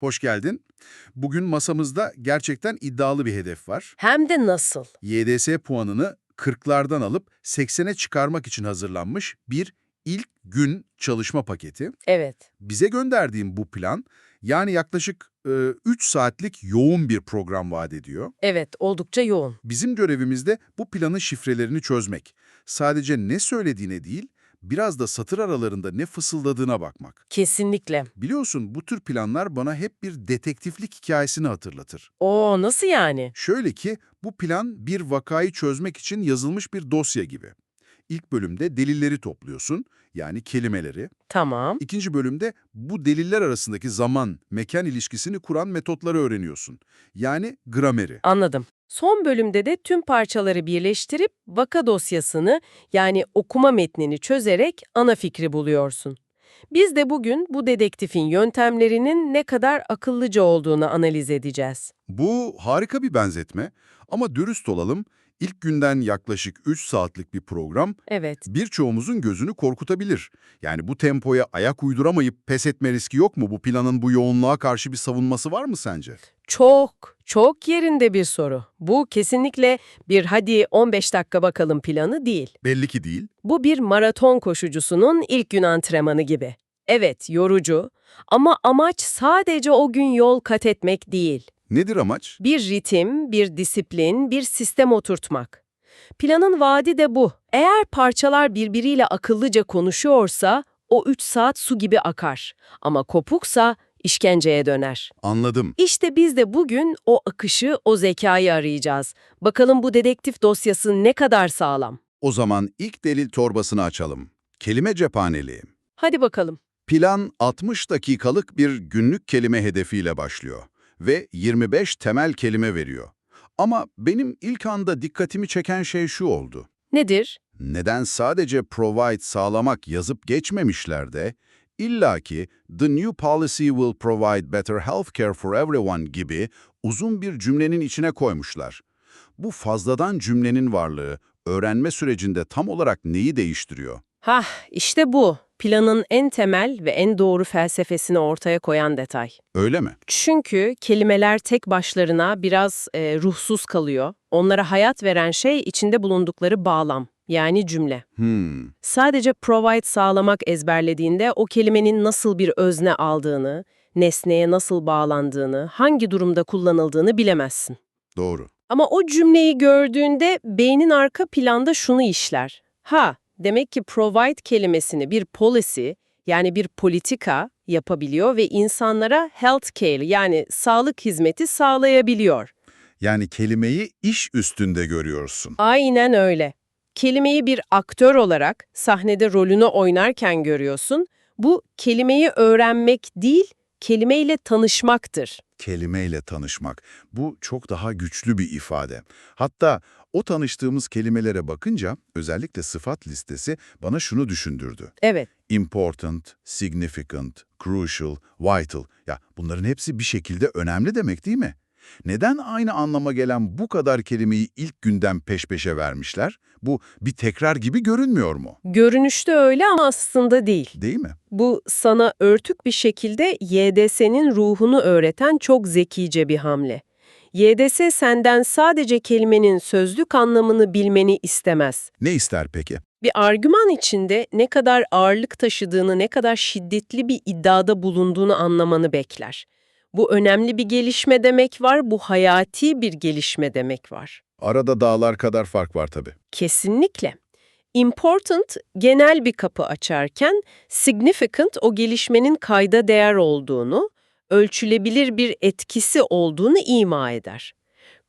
Hoş geldin. Bugün masamızda gerçekten iddialı bir hedef var. Hem de nasıl? YDS puanını 40'lardan alıp 80'e çıkarmak için hazırlanmış bir ilk gün çalışma paketi. Evet. Bize gönderdiğim bu plan, yani yaklaşık 3 saatlik yoğun bir program vaat ediyor. Evet, oldukça yoğun. Bizim görevimiz de bu planın şifrelerini çözmek. Sadece ne söylediğine değil, biraz da satır aralarında ne fısıldadığına bakmak. Kesinlikle. Biliyorsun bu tür planlar bana hep bir detektiflik hikayesini hatırlatır. Oo, nasıl yani? Şöyle ki bu plan bir vakayı çözmek için yazılmış bir dosya gibi. İlk bölümde delilleri topluyorsun, yani kelimeleri. Tamam. İkinci bölümde bu deliller arasındaki zaman, mekan ilişkisini kuran metotları öğreniyorsun. Yani grameri. Anladım. Son bölümde de tüm parçaları birleştirip vaka dosyasını yani okuma metnini çözerek ana fikri buluyorsun. Biz de bugün bu dedektifin yöntemlerinin ne kadar akıllıca olduğunu analiz edeceğiz. Bu harika bir benzetme ama dürüst olalım, ilk günden yaklaşık 3 saatlik bir program Evet, birçoğumuzun gözünü korkutabilir. Yani bu tempoya ayak uyduramayıp pes etme riski yok mu? Bu planın bu yoğunluğa karşı bir savunması var mı sence? çok, çok yerinde bir soru. Bu kesinlikle bir hadi 15 dakika bakalım planı değil. Belli ki değil. Bu bir maraton koşucusunun ilk gün antrenmanı gibi. Evet, yorucu ama amaç sadece o gün yol kat etmek değil. Nedir amaç? Bir ritim, bir disiplin, bir sistem oturtmak. Planın vaadi de bu. Eğer parçalar birbiriyle akıllıca konuşuyorsa o 3 saat su gibi akar. Ama kopuksa işkenceye döner. Anladım. İşte biz de bugün o akışı, o zekayı arayacağız. Bakalım bu dedektif dosyası ne kadar sağlam. O zaman ilk delil torbasını açalım. Kelime cephaneliği. Hadi bakalım. Plan 60 dakikalık bir günlük kelime hedefiyle başlıyor ve 25 temel kelime veriyor. Ama benim ilk anda dikkatimi çeken şey şu oldu. Nedir? Neden sadece provide sağlamak yazıp geçmemişler de, illaki the new policy will provide better healthcare for everyone gibi uzun bir cümlenin içine koymuşlar. Bu fazladan cümlenin varlığı öğrenme sürecinde tam olarak neyi değiştiriyor? Hah, işte bu. Planın en temel ve en doğru felsefesini ortaya koyan detay. Öyle mi? Çünkü kelimeler tek başlarına biraz e, ruhsuz kalıyor. Onlara hayat veren şey içinde bulundukları bağlam, yani cümle. Hmm, Sadece provide sağlamak ezberlediğinde o kelimenin nasıl bir özne aldığını, nesneye nasıl bağlandığını, hangi durumda kullanıldığını bilemezsin. doğru. Ama o cümleyi gördüğünde beynin arka planda şunu işler. Ha, demek ki provide kelimesini bir policy yani bir politika yapabiliyor ve insanlara healthcare yani sağlık hizmeti sağlayabiliyor. Yani kelimeyi iş üstünde görüyorsun. Aynen öyle. Kelimeyi bir aktör olarak sahnede rolünü oynarken görüyorsun. Bu kelimeyi öğrenmek değil, kelimeyle tanışmaktır. Kelimeyle tanışmak. Bu çok daha güçlü bir ifade. Hatta o tanıştığımız kelimelere bakınca özellikle sıfat listesi bana şunu düşündürdü. Evet, Important, significant, crucial, vital. Ya bunların hepsi bir şekilde önemli demek değil mi? Neden aynı anlama gelen bu kadar kelimeyi ilk günden peş peşe vermişler? Bu bir tekrar gibi görünmüyor mu? görünüşte öyle ama aslında değil. Değil mi? Bu sana örtük bir şekilde YDS'nin ruhunu öğreten çok zekice bir hamle. YDS senden sadece kelimenin sözlük anlamını bilmeni istemez. Ne ister peki? Bir argüman içinde ne kadar ağırlık taşıdığını, ne kadar şiddetli bir iddiada bulunduğunu anlamanı bekler. Bu önemli bir gelişme demek var, bu hayati bir gelişme demek var. Arada dağlar kadar fark var tabii. Kesinlikle. Important genel bir kapı açarken significant o gelişmenin kayda değer olduğunu, ölçülebilir bir etkisi olduğunu ima eder.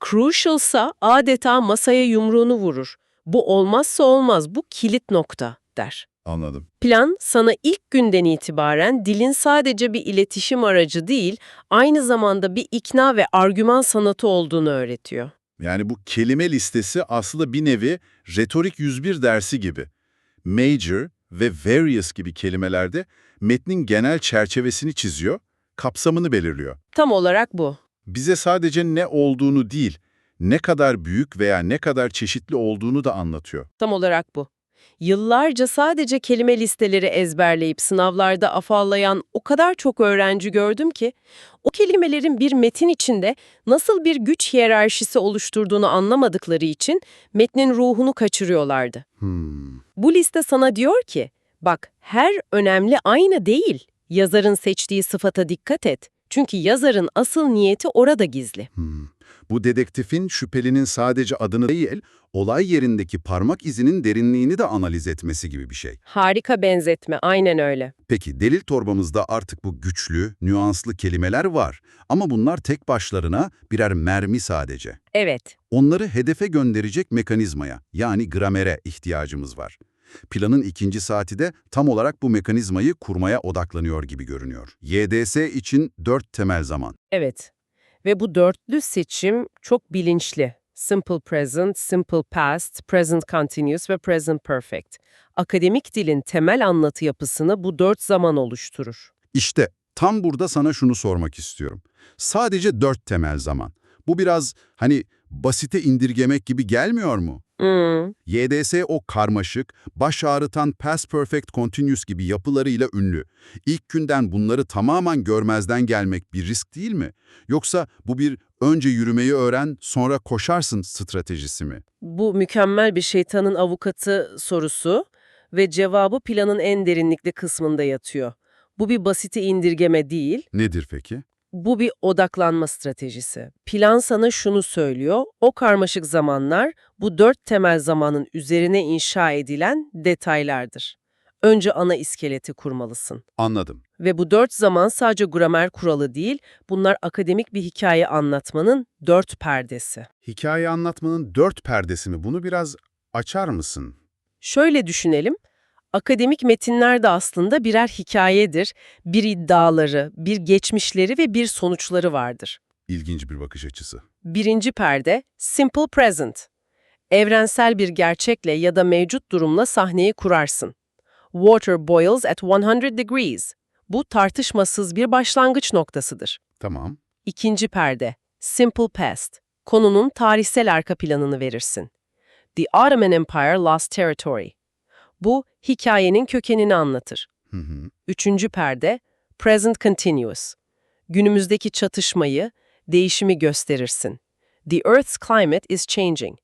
Crucialsa adeta masaya yumruğunu vurur. Bu olmazsa olmaz, bu kilit nokta der. Anladım. Plan sana ilk günden itibaren dilin sadece bir iletişim aracı değil, aynı zamanda bir ikna ve argüman sanatı olduğunu öğretiyor. Yani bu kelime listesi aslında bir nevi retorik 101 dersi gibi. Major ve various gibi kelimelerde metnin genel çerçevesini çiziyor, kapsamını belirliyor. Tam olarak bu. Bize sadece ne olduğunu değil, ne kadar büyük veya ne kadar çeşitli olduğunu da anlatıyor. Tam olarak bu. Yıllarca sadece kelime listeleri ezberleyip sınavlarda afallayan o kadar çok öğrenci gördüm ki, o kelimelerin bir metin içinde nasıl bir güç hiyerarşisi oluşturduğunu anlamadıkları için metnin ruhunu kaçırıyorlardı. Hmm. Bu liste sana diyor ki, bak her önemli aynı değil. Yazarın seçtiği sıfata dikkat et. Çünkü yazarın asıl niyeti orada gizli. Hmm. Bu dedektifin şüphelinin sadece adını değil, olay yerindeki parmak izinin derinliğini de analiz etmesi gibi bir şey. Harika benzetme, aynen öyle. Peki delil torbamızda artık bu güçlü, nüanslı kelimeler var ama bunlar tek başlarına birer mermi sadece. Evet, Onları hedefe gönderecek mekanizmaya yani gramere ihtiyacımız var. Planın ikinci saati de tam olarak bu mekanizmayı kurmaya odaklanıyor gibi görünüyor. YDS için dört temel zaman. evet. Ve bu dörtlü seçim çok bilinçli. Simple present, simple past, present continuous ve present perfect. Akademik dilin temel anlatı yapısını bu dört zaman oluşturur. İşte tam burada sana şunu sormak istiyorum. Sadece dört temel zaman. Bu biraz hani basite indirgemek gibi gelmiyor mu? Hmm, YDS o karmaşık, baş ağrıtan past perfect continuous gibi yapılarıyla ünlü. İlk günden bunları tamamen görmezden gelmek bir risk değil mi? Yoksa bu bir önce yürümeyi öğren, sonra koşarsın stratejisi mi? Bu mükemmel bir şeytanın avukatı sorusu ve cevabı planın en derinlikli kısmında yatıyor. Bu bir basite indirgeme değil, Nedir peki? Bu bir odaklanma stratejisi. Plan sana şunu söylüyor, o karmaşık zamanlar bu dört temel zamanın üzerine inşa edilen detaylardır. Önce ana iskeleti kurmalısın. Anladım. Ve bu dört zaman sadece gramer kuralı değil, bunlar akademik bir hikaye anlatmanın dört perdesi. Hikaye anlatmanın dört perdesi mi? Bunu biraz açar mısın? Şöyle düşünelim, akademik metinler de aslında birer hikayedir. Bir iddiaları, bir geçmişleri ve bir sonuçları vardır. İlginç bir bakış açısı. Birinci perde, simple present. Evrensel bir gerçekle ya da mevcut durumla sahneyi kurarsın. Water boils at 100 degrees. Bu tartışmasız bir başlangıç noktasıdır. Tamam. İkinci perde, simple past. Konunun tarihsel arka planını verirsin. The Ottoman Empire Lost Territory. Bu, hikayenin kökenini anlatır. Hı hı. Üçüncü perde, present continuous. Günümüzdeki çatışmayı, değişimi gösterirsin. The Earth's climate is changing.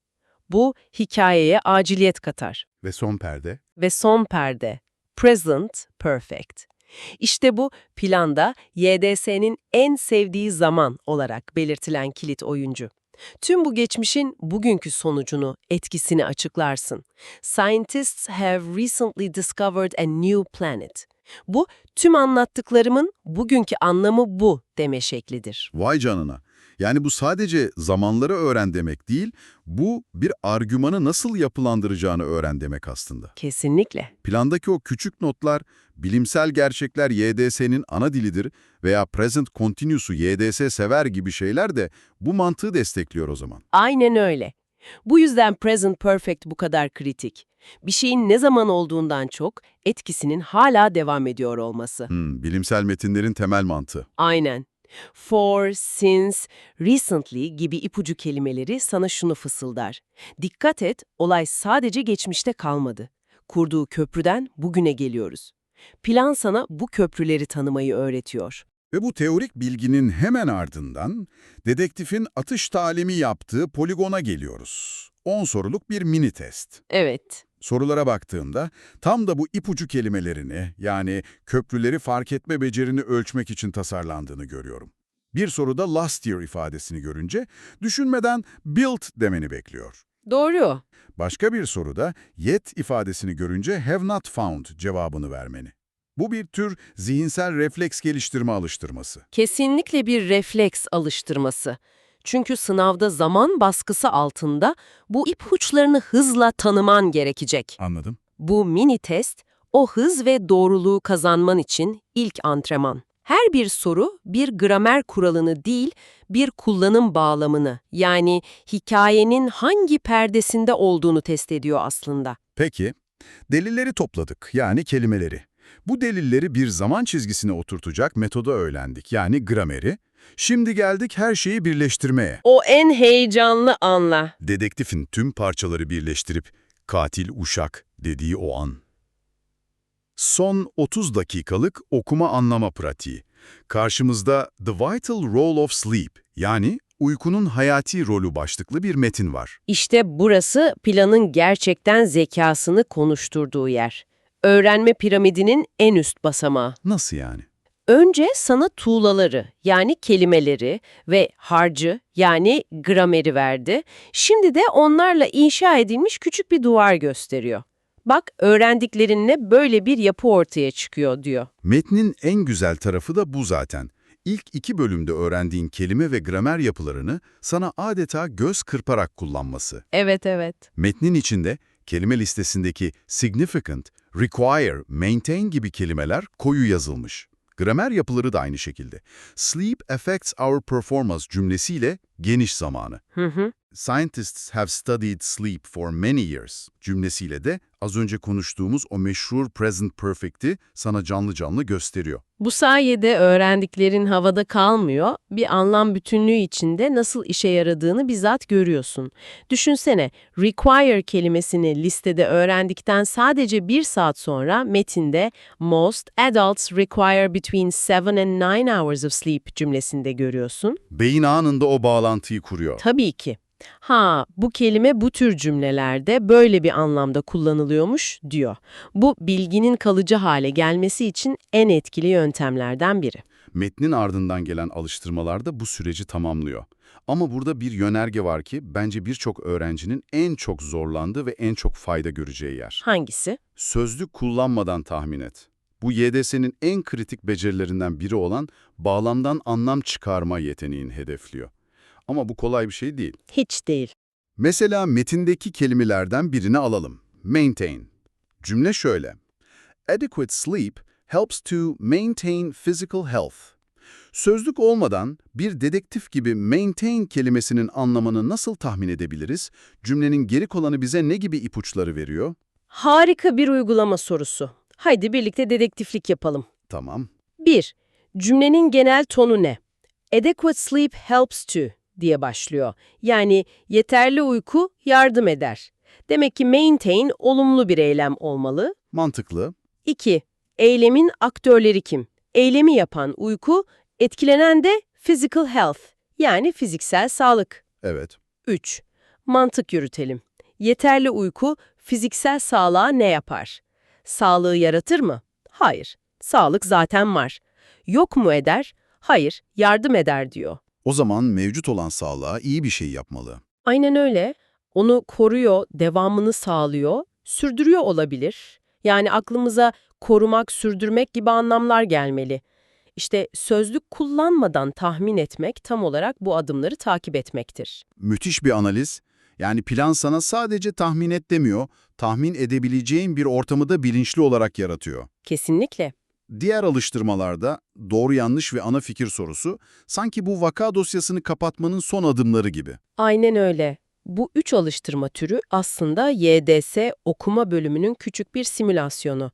Bu, hikayeye aciliyet katar. Ve son perde? Ve son perde, present perfect. İşte bu planda YDS'nin en sevdiği zaman olarak belirtilen kilit oyuncu. Tüm bu geçmişin bugünkü sonucunu, etkisini açıklarsın. Scientists have recently discovered a new planet. Bu, tüm anlattıklarımın bugünkü anlamı bu deme şeklidir. Vay canına. Yani bu sadece zamanları öğren demek değil, bu bir argümanı nasıl yapılandıracağını öğren demek aslında. Kesinlikle. Plandaki o küçük notlar, bilimsel gerçekler YDS'nin ana dilidir veya present continuous'u YDS sever gibi şeyler de bu mantığı destekliyor o zaman. Aynen öyle. Bu yüzden present perfect bu kadar kritik. Bir şeyin ne zaman olduğundan çok etkisinin hala devam ediyor olması. Hmm, bilimsel metinlerin temel mantığı. Aynen. For, since, recently gibi ipucu kelimeleri sana şunu fısıldar. Dikkat et, olay sadece geçmişte kalmadı. Kurduğu köprüden bugüne geliyoruz. Plan sana bu köprüleri tanımayı öğretiyor. Ve bu teorik bilginin hemen ardından dedektifin atış talimi yaptığı poligona geliyoruz. 10 soruluk bir mini test. Evet. Sorulara baktığımda tam da bu ipucu kelimelerini yani köprüleri fark etme becerini ölçmek için tasarlandığını görüyorum. Bir soruda last year ifadesini görünce düşünmeden built demeni bekliyor. Doğru. Başka bir soruda yet ifadesini görünce have not found cevabını vermeni. Bu bir tür zihinsel refleks geliştirme alıştırması. Kesinlikle bir refleks alıştırması. Çünkü sınavda zaman baskısı altında bu ipuçlarını hızla tanıman gerekecek. Anladım. Bu mini test, o hız ve doğruluğu kazanman için ilk antrenman. Her bir soru bir gramer kuralını değil, bir kullanım bağlamını, yani hikayenin hangi perdesinde olduğunu test ediyor aslında. Peki, delilleri topladık yani kelimeleri. Bu delilleri bir zaman çizgisine oturtacak metoda öğrendik yani grameri. Şimdi geldik her şeyi birleştirmeye. O en heyecanlı anla. Dedektifin tüm parçaları birleştirip katil, uşak, dediği o an. Son 30 dakikalık okuma anlama pratiği. Karşımızda The Vital Role of Sleep yani uykunun hayati rolü başlıklı bir metin var. İşte burası planın gerçekten zekasını konuşturduğu yer. Öğrenme piramidinin en üst basamağı. Nasıl yani? Önce sana tuğlaları yani kelimeleri ve harcı yani grameri verdi. Şimdi de onlarla inşa edilmiş küçük bir duvar gösteriyor. Bak öğrendiklerinle böyle bir yapı ortaya çıkıyor diyor. Metnin en güzel tarafı da bu zaten. İlk iki bölümde öğrendiğin kelime ve gramer yapılarını sana adeta göz kırparak kullanması. Evet evet. Metnin içinde kelime listesindeki significant, require, maintain gibi kelimeler koyu yazılmış. Gramer yapıları da aynı şekilde. Sleep affects our performance cümlesiyle geniş zamanı. Hı hı. Scientists have studied sleep for many years cümlesiyle de az önce konuştuğumuz o meşhur present perfect'i sana canlı canlı gösteriyor. Bu sayede öğrendiklerin havada kalmıyor, bir anlam bütünlüğü içinde nasıl işe yaradığını bizzat görüyorsun. Düşünsene, require kelimesini listede öğrendikten sadece bir saat sonra metinde most adults require between 7 and 9 hours of sleep cümlesinde görüyorsun. Beyin anında o bağlantıyı kuruyor. Tabii ki. Ha, bu kelime bu tür cümlelerde böyle bir anlamda kullanılıyormuş diyor. Bu bilginin kalıcı hale gelmesi için en etkili yöntemlerden biri. Metnin ardından gelen alıştırmalar da bu süreci tamamlıyor. Ama burada bir yönerge var ki bence birçok öğrencinin en çok zorlandığı ve en çok fayda göreceği yer. Hangisi? Sözlük kullanmadan tahmin et. Bu YDS'nin en kritik becerilerinden biri olan bağlamdan anlam çıkarma yeteneğini hedefliyor. Ama bu kolay bir şey değil. Hiç değil. Mesela metindeki kelimelerden birini alalım. Maintain. Cümle şöyle. Adequate sleep helps to maintain physical health. Sözlük olmadan bir dedektif gibi maintain kelimesinin anlamını nasıl tahmin edebiliriz? Cümlenin geri kalanı bize ne gibi ipuçları veriyor? Harika bir uygulama sorusu. Haydi birlikte dedektiflik yapalım. Tamam. 1. Cümlenin genel tonu ne? Adequate sleep helps to diye başlıyor. Yani yeterli uyku yardım eder. Demek ki maintain olumlu bir eylem olmalı. Mantıklı. 2. Eylemin aktörleri kim? Eylemi yapan uyku, etkilenen de physical health yani fiziksel sağlık. Evet. 3. Mantık yürütelim. Yeterli uyku fiziksel sağlığa ne yapar? Sağlığı yaratır mı? Hayır. Sağlık zaten var. Yok mu eder? Hayır, yardım eder diyor. O zaman mevcut olan sağlığa iyi bir şey yapmalı. Aynen öyle. Onu koruyor, devamını sağlıyor, sürdürüyor olabilir. Yani aklımıza korumak, sürdürmek gibi anlamlar gelmeli. İşte sözlük kullanmadan tahmin etmek tam olarak bu adımları takip etmektir. Müthiş bir analiz. Yani plan sana sadece tahmin et demiyor, tahmin edebileceğin bir ortamı da bilinçli olarak yaratıyor. Kesinlikle. Diğer alıştırmalarda doğru yanlış ve ana fikir sorusu sanki bu vaka dosyasını kapatmanın son adımları gibi. Aynen öyle. Bu üç alıştırma türü aslında YDS okuma bölümünün küçük bir simülasyonu.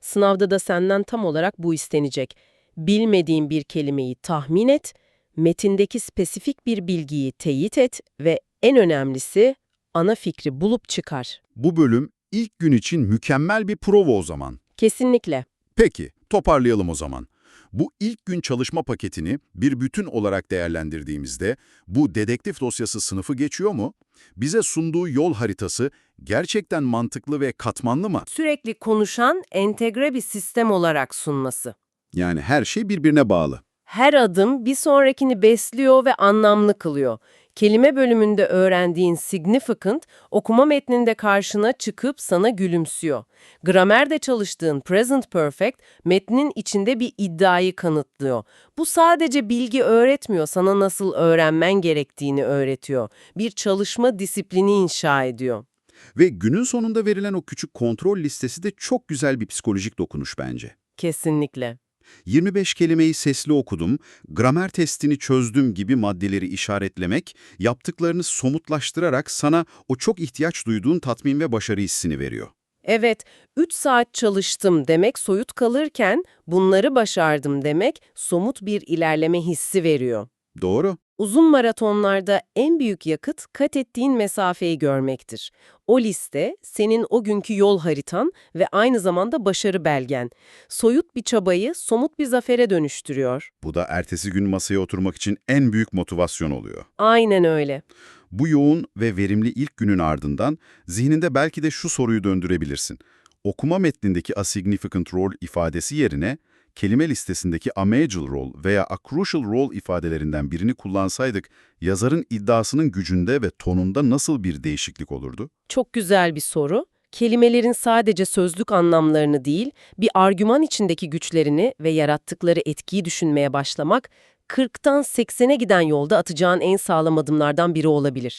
Sınavda da senden tam olarak bu istenecek. Bilmediğin bir kelimeyi tahmin et, metindeki spesifik bir bilgiyi teyit et ve en önemlisi ana fikri bulup çıkar. Bu bölüm ilk gün için mükemmel bir prova o zaman. Kesinlikle. Peki, toparlayalım o zaman. Bu ilk gün çalışma paketini bir bütün olarak değerlendirdiğimizde bu dedektif dosyası sınıfı geçiyor mu? Bize sunduğu yol haritası gerçekten mantıklı ve katmanlı mı? Sürekli konuşan entegre bir sistem olarak sunması. Yani her şey birbirine bağlı. Her adım bir sonrakini besliyor ve anlamlı kılıyor. Kelime bölümünde öğrendiğin significant, okuma metninde karşına çıkıp sana gülümsüyor. Gramerde çalıştığın present perfect, metnin içinde bir iddiayı kanıtlıyor. Bu sadece bilgi öğretmiyor, sana nasıl öğrenmen gerektiğini öğretiyor. Bir çalışma disiplini inşa ediyor. Ve günün sonunda verilen o küçük kontrol listesi de çok güzel bir psikolojik dokunuş bence. Kesinlikle. 25 kelimeyi sesli okudum, gramer testini çözdüm gibi maddeleri işaretlemek, yaptıklarını somutlaştırarak sana o çok ihtiyaç duyduğun tatmin ve başarı hissini veriyor. Evet, 3 saat çalıştım demek soyut kalırken bunları başardım demek somut bir ilerleme hissi veriyor. Doğru. Uzun maratonlarda en büyük yakıt kat ettiğin mesafeyi görmektir. O liste senin o günkü yol haritan ve aynı zamanda başarı belgen. Soyut bir çabayı somut bir zafere dönüştürüyor. Bu da ertesi gün masaya oturmak için en büyük motivasyon oluyor. Aynen öyle. Bu yoğun ve verimli ilk günün ardından zihninde belki de şu soruyu döndürebilirsin. Okuma metnindeki a significant role ifadesi yerine kelime listesindeki a major role veya a crucial role ifadelerinden birini kullansaydık yazarın iddiasının gücünde ve tonunda nasıl bir değişiklik olurdu? Çok güzel bir soru. Kelimelerin sadece sözlük anlamlarını değil, bir argüman içindeki güçlerini ve yarattıkları etkiyi düşünmeye başlamak, 40'tan 80'e giden yolda atacağın en sağlam adımlardan biri olabilir.